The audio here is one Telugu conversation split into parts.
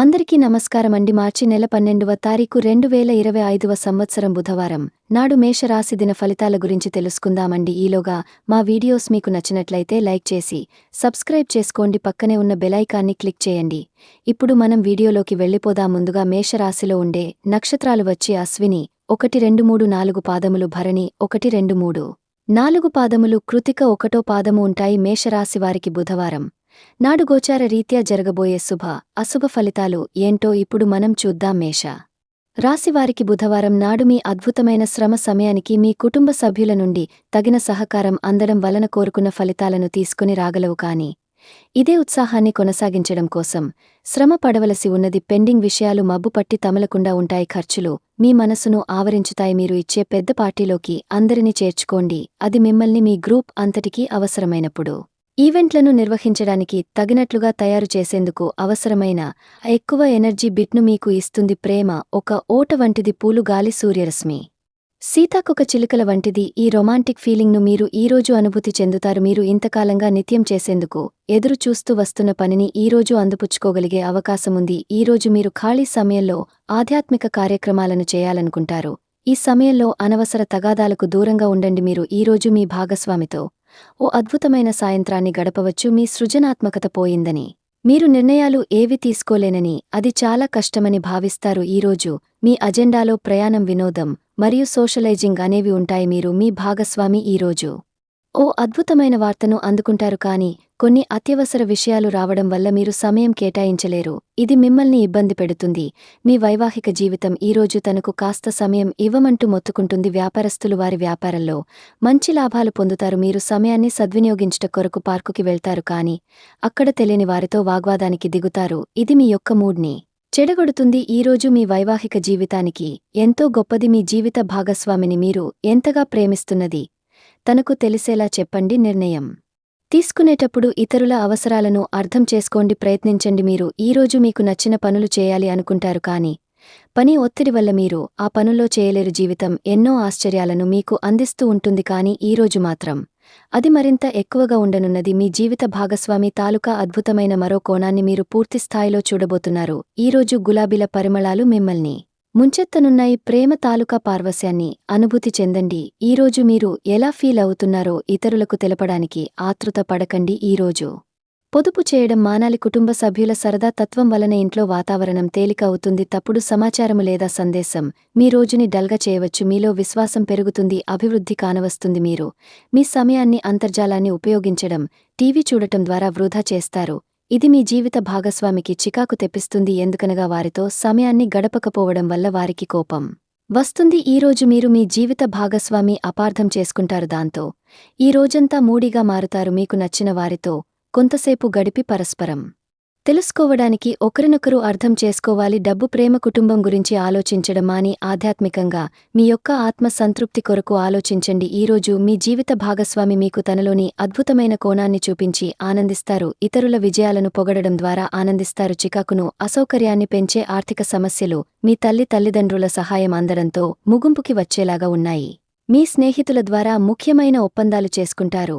అందరికీ నమస్కారమండి. మార్చి నెల పన్నెండవ తారీఖు రెండు వేల ఇరవై ఐదవ సంవత్సరం బుధవారం. నాడు మేషరాశి దిన ఫలితాల గురించి తెలుసుకుందామండి. ఈలోగా మా వీడియోస్ మీకు నచ్చినట్లయితే లైక్ చేసి సబ్స్క్రైబ్ చేసుకోండి. పక్కనే ఉన్న బెలైకాన్ని క్లిక్ చేయండి. ఇప్పుడు మనం వీడియోలోకి వెళ్ళిపోదా ముందుగా మేషరాశిలో ఉండే నక్షత్రాలు వచ్చే అశ్విని ఒకటి రెండు మూడు నాలుగు పాదములు భరణి ఒకటి రెండు మూడు. నాలుగు పాదములు కృతిక ఒకటో పాదము ఉంటాయి మేషరాశి వారికి బుధవారం. నాడు గోచార రీత్యా జరగబోయే శుభ అశుభ ఫలితాలు ఏంటో ఇప్పుడు మనం చూద్దాం మేష. రాశివారికి బుధవారం నాడు మీ అద్భుతమైన శ్రమ సమయానికి మీ కుటుంబ సభ్యుల నుండి తగిన సహకారం అందడం వలన కోరుకున్న ఫలితాలను తీసుకుని రాగలవు కాని ఇదే ఉత్సాహాన్ని కొనసాగించడం కోసం శ్రమ పడవలసి ఉన్నది పెండింగ్ విషయాలు మబ్బుపట్టి తమలకుండా ఉంటాయి ఖర్చులు మీ మనసును ఆవరించుతాయి మీరు ఇచ్చే పెద్ద పార్టీలోకి అందరినీ చేర్చుకోండి అది మిమ్మల్ని మీ గ్రూప్ అంతటికీ అవసరమైనప్పుడు. ఈవెంట్లను నిర్వహించడానికి తగినట్లుగా తయారు చేసేందుకు అవసరమైన ఎక్కువ ఎనర్జీ బిట్ను మీకు ఇస్తుంది ప్రేమ ఒక ఓట వంటిది పూలు గాలి సూర్యరశ్మి. సీతాకొక చిలుకల వంటిది ఈ రొమాంటిక్ ఫీలింగ్ను మీరు ఈరోజు అనుభూతి చెందుతారు. మీరు ఇంతకాలంగా నిత్యం చేసేందుకు ఎదురు చూస్తూ వస్తున్న పనిని ఈరోజు అందుపుచ్చుకోగలిగే అవకాశముంది ఈరోజు మీరు ఖాళీ సమయంలో ఆధ్యాత్మిక కార్యక్రమాలను చేయాలనుకుంటారు. ఈ సమయంలో అనవసర తగాదాలకు దూరంగా ఉండండి. మీరు ఈరోజు మీ భాగస్వామితో ఓ అద్భుతమైన సాయంత్రాన్ని గడపవచ్చు మీ సృజనాత్మకత పోయిందని. మీరు నిర్ణయాలు ఏవి తీసుకోలేనని అది చాలా కష్టమని భావిస్తారు. ఈరోజు మీ అజెండాలో ప్రయాణం వినోదం మరియు సోషలైజింగ్ అనేవి ఉంటాయి. మీరు మీ భాగస్వామి ఈరోజు ఓ అద్భుతమైన వార్తను అందుకుంటారు కాని కొన్ని అత్యవసర విషయాలు రావడం వల్ల మీరు సమయం కేటాయించలేరు. ఇది మిమ్మల్ని ఇబ్బంది పెడుతుంది. మీ వైవాహిక జీవితం ఈరోజు తనకు కాస్త సమయం ఇవ్వమంటూ మొత్తుకుంటుంది వ్యాపారస్తులు వారి వ్యాపారంలో. మంచి లాభాలు పొందుతారు. మీరు సమయాన్ని సద్వినియోగించుట కొరకు పార్కుకి వెళ్తారు కాని అక్కడ తెలియని వారితో వాగ్వాదానికి దిగుతారు. ఇది మీ యొక్క మూడ్ని చెడగొడుతుంది. ఈరోజు మీ వైవాహిక జీవితానికి ఎంతో గొప్పది మీ జీవిత భాగస్వామిని మీరు ఎంతగా ప్రేమిస్తున్నది తనకు తెలిసేలా చెప్పండి నిర్ణయం. తీసుకునేటప్పుడు ఇతరుల అవసరాలను అర్థం చేసుకోండి ప్రయత్నించండి మీరు. ఈరోజు మీకు నచ్చిన పనులు చేయాలి అనుకుంటారు కాని పని ఒత్తిడి వల్ల మీరు ఆ పనుల్లో చేయలేరు జీవితం. ఎన్నో ఆశ్చర్యాలను మీకు అందిస్తూ ఉంటుంది కాని ఈరోజు మాత్రం అది మరింత ఎక్కువగా ఉండనున్నది. మీ జీవిత భాగస్వామి తాలూకా అద్భుతమైన మరో కోణాన్ని మీరు పూర్తిస్థాయిలో చూడబోతున్నారు. ఈరోజు గులాబీల పరిమళాలు మిమ్మల్ని ముంచెత్తనున్నాయి ప్రేమ తాలూకా పార్వశ్యాన్ని అనుభూతి చెందండి. ఈరోజు మీరు ఎలా ఫీల్ అవుతున్నారో ఇతరులకు తెలపడానికి ఆతృత పడకండి ఈరోజు పొదుపు చేయడం మానాలి కుటుంబ సభ్యుల సరదా తత్వం వలన ఇంట్లో వాతావరణం తేలిక అవుతుంది. తప్పుడు సమాచారము లేదా సందేశం మీ రోజుని డల్గా చేయవచ్చు. మీలో విశ్వాసం పెరుగుతుంది అభివృద్ధి కానవస్తుంది మీరు. మీ సమయాన్ని అంతర్జాలాన్ని ఉపయోగించడం టీవీ చూడటం ద్వారా వృధా చేస్తారు. ఇది మీ జీవిత భాగస్వామికి చికాకు తెప్పిస్తుంది ఎందుకనగా వారితో సమయాన్ని గడపకపోవడం వల్ల వారికి కోపం. వస్తుంది ఈరోజు మీరు మీ జీవిత భాగస్వామి అపార్థం చేసుకుంటారు దాంతో. ఈ రోజంతా మూడిగా మారుతారు మీకు నచ్చిన వారితో కొంతసేపు గడిపి పరస్పరం. తెలుసుకోవడానికి ఒకరినొకరు అర్థం చేసుకోవాలి. డబ్బు ప్రేమ కుటుంబం గురించి ఆలోచించడమాని ఆధ్యాత్మికంగా మీ యొక్క ఆత్మ సంతృప్తి కొరకు ఆలోచించండి. ఈరోజు మీ జీవిత భాగస్వామి మీకు తనలోని అద్భుతమైన కోణాన్ని చూపించి ఆనందిస్తారు. ఇతరుల విజయాలను పొగడడం ద్వారా ఆనందిస్తారు. చికాకును అసౌకర్యాన్ని పెంచే ఆర్థిక సమస్యలు మీ తల్లి తల్లిదండ్రుల సహాయం అందడంతో ముగింపుకి వచ్చేలాగా ఉన్నాయి. మీ స్నేహితుల ద్వారా ముఖ్యమైన ఒప్పందాలు చేసుకుంటారు.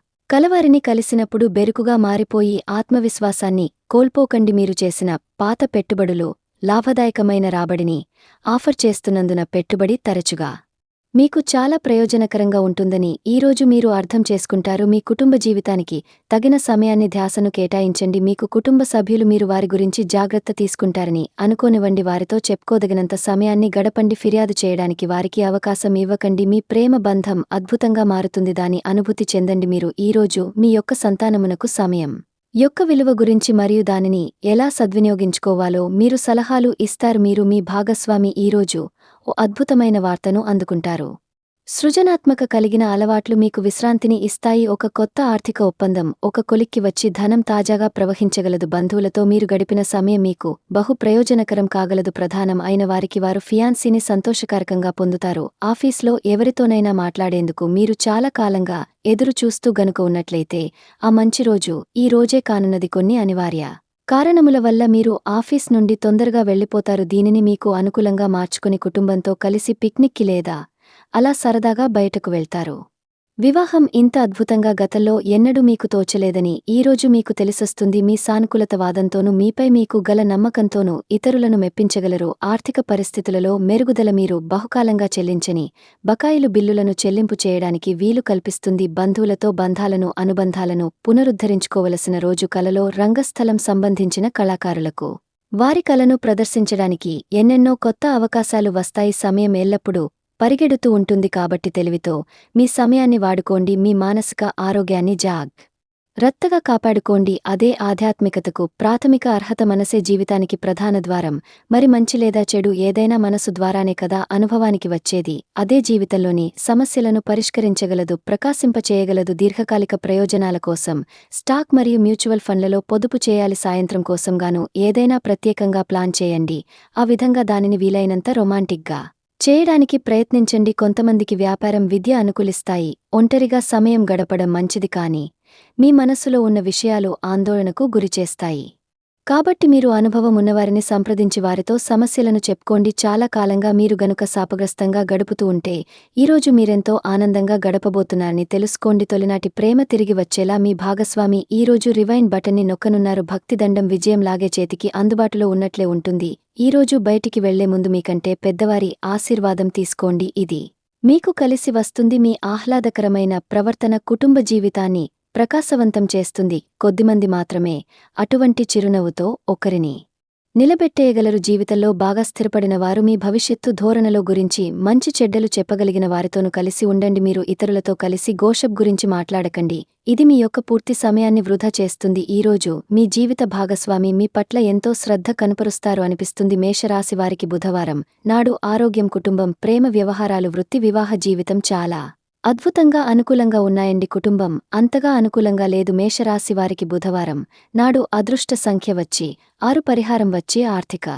కలవారిని కలిసినప్పుడు బెరుకుగా మారిపోయి ఆత్మవిశ్వాసాన్ని కోల్పోకండి మీరు చేసిన పాత పెట్టుబడులు లాభదాయకమైన రాబడిని ఆఫర్ చేస్తున్నందున పెట్టుబడి తరచుగా. మీకు చాలా ప్రయోజనకరంగా ఉంటుందని ఈరోజు మీరు అర్థం చేసుకుంటారు మీ కుటుంబ జీవితానికి తగిన సమయాన్ని ధ్యాసను కేటాయించండి. మీకు కుటుంబ సభ్యులు మీరు వారి గురించి జాగ్రత్త తీసుకుంటారని అనుకోనివ్వండి. వారితో చెప్పుకోదగినంత సమయాన్ని గడపండి. ఫిర్యాదు చేయడానికి వారికి అవకాశం ఇవ్వకండి. మీ ప్రేమ బంధం అద్భుతంగా మారుతుంది. దాని అనుభూతి చెందండి మీరు. ఈరోజు మీ యొక్క సంతానమునకు సమయం. యొక్క విలువ గురించి మరియు దానిని ఎలా సద్వినియోగించుకోవాలో మీరు సలహాలు ఇస్తారు. మీరు మీ భాగస్వామి. ఈరోజు ఓ అద్భుతమైన వార్తను అందుకుంటారు. సృజనాత్మక కలిగిన అలవాట్లు మీకు విశ్రాంతిని ఇస్తాయి. ఒక కొత్త ఆర్థిక ఒప్పందం ఒక కొలిక్కి వచ్చి ధనం తాజాగా ప్రవహించగలదు. బంధువులతో మీరు గడిపిన సమయం మీకు బహు ప్రయోజనకరం కాగలదు. ప్రధానం అయిన వారికి వారు ఫియాన్సీని సంతోషకరకంగా పొందుతారు. ఆఫీస్లో ఎవరితోనైనా మాట్లాడేందుకు మీరు చాలా కాలంగా ఎదురుచూస్తూ గనుక ఉన్నట్లయితే ఆ మంచి రోజు ఈ రోజే కానున్నది కొన్ని అనివార్య. కారణముల వల్ల మీరు ఆఫీస్ నుండి తొందరగా వెళ్ళిపోతారు. దీనిని మీకు అనుకూలంగా మార్చుకుని కుటుంబంతో కలిసి పిక్నిక్కి లేదా అలా సరదాగా బయటకు వెళ్తారు. వివాహం ఇంత అద్భుతంగా గతంలో ఎన్నడూ మీకు తోచలేదని ఈరోజు మీకు తెలిసొస్తుంది మీ సానుకూలత వాదంతోనూ మీపై మీకు గల నమ్మకంతోనూ ఇతరులను మెప్పించగలరు. ఆర్థిక పరిస్థితులలో మెరుగుదల మీరు బహుకాలంగా చెల్లించని బకాయిలు బిల్లులను చెల్లింపు చేయడానికి వీలు కల్పిస్తుంది బంధువులతో బంధాలను అనుబంధాలను పునరుద్ధరించుకోవలసిన రోజు కలలో రంగస్థలం సంబంధించిన కళాకారులకు. వారి కలను ప్రదర్శించడానికి ఎన్నెన్నో కొత్త అవకాశాలు వస్తాయి. సమయం ఎల్లప్పుడూ పరిగెడుతూ ఉంటుంది కాబట్టి తెలివితో మీ సమయాన్ని వాడుకోండి మీ మానసిక ఆరోగ్యాన్ని జాగ్. రత్తగా కాపాడుకోండి అదే ఆధ్యాత్మికతకు ప్రాథమిక అర్హత మనసే జీవితానికి ప్రధాన ద్వారం. మరి మంచి లేదా చెడు ఏదైనా మనసు ద్వారానే కదా అనుభవానికి వచ్చేది. అదే జీవితంలోని సమస్యలను పరిష్కరించగలదు ప్రకాశింపచేయగలదు దీర్ఘకాలిక ప్రయోజనాల కోసం. స్టాక్ మరియు మ్యూచువల్ ఫండ్లలో పొదుపు చేయాలి సాయంత్రం కోసంగాను ఏదైనా ప్రత్యేకంగా ప్లాన్ చేయండి. ఆ విధంగా దానిని వీలైనంత రొమాంటిక్గా. చేయడానికి ప్రయత్నించండి. కొంతమందికి వ్యాపారం విద్య అనుకూలిస్తాయి. ఒంటరిగా సమయం గడపడం మంచిది కాని మీ మనస్సులో ఉన్న విషయాలు ఆందోళనకు గురిచేస్తాయి. కాబట్టి మీరు అనుభవం ఉన్నవారిని సంప్రదించి వారితో సమస్యలను చెప్పుకోండి. చాలా కాలంగా మీరు గనుక శాపగ్రస్తంగా గడుపుతూ ఉంటే ఈరోజు మీరెంతో ఆనందంగా గడపబోతున్నారని తెలుసుకోండి. తొలినాటి ప్రేమ తిరిగి వచ్చేలా మీ భాగస్వామి ఈరోజు రివైన్ బటన్ని నొక్కనున్నారు. భక్తిదండం విజయం లాగే చేతికి అందుబాటులో ఉన్నట్లే ఉంటుంది. ఈరోజు బయటికి వెళ్ళే ముందు మీకంటే పెద్దవారి ఆశీర్వాదం తీసుకోండి. ఇది మీకు కలిసి వస్తుంది మీ ఆహ్లాదకరమైన ప్రవర్తన కుటుంబ జీవితాన్ని ప్రకాశవంతం చేస్తుంది కొద్దిమంది మాత్రమే అటువంటి చిరునవ్వుతో ఒకరిని. నిలబెట్టేయగలరు జీవితంలో బాగా స్థిరపడిన వారు మీ భవిష్యత్తు ధోరణలో గురించి మంచి చెడ్డలు చెప్పగలిగిన వారితోనూ కలిసి ఉండండి మీరు ఇతరులతో కలిసి గోషప్ గురించి మాట్లాడకండి. ఇది మీ యొక్క పూర్తి సమయాన్ని వృధా చేస్తుంది. ఈరోజు మీ జీవిత భాగస్వామి మీ పట్ల ఎంతో శ్రద్ధ కనపరుస్తారు అనిపిస్తుంది మేషరాశి వారికి బుధవారం. నాడు ఆరోగ్యం కుటుంబం ప్రేమ వ్యవహారాలు వృత్తి వివాహ జీవితం చాలా అద్భుతంగా అనుకూలంగా ఉన్నాయండి కుటుంబం. అంతగా అనుకూలంగా లేదు మేషరాశి వారికి బుధవారం. నాడు అదృష్ట సంఖ్య వచ్చి ఆరు పరిహారం వచ్చి ఆర్థిక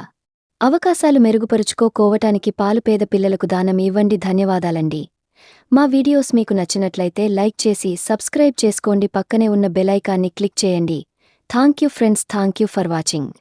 అవకాశాలు మెరుగుపరుచుకోకోవటానికి పాలుపేద పిల్లలకు దానం ఇవ్వండి. ధన్యవాదాలండి. మా వీడియోస్ మీకు నచ్చినట్లయితే లైక్ చేసి సబ్స్క్రైబ్ చేసుకోండి. పక్కనే ఉన్న బెలైకాన్ని క్లిక్ చేయండి. Thank you friends thank you for watching.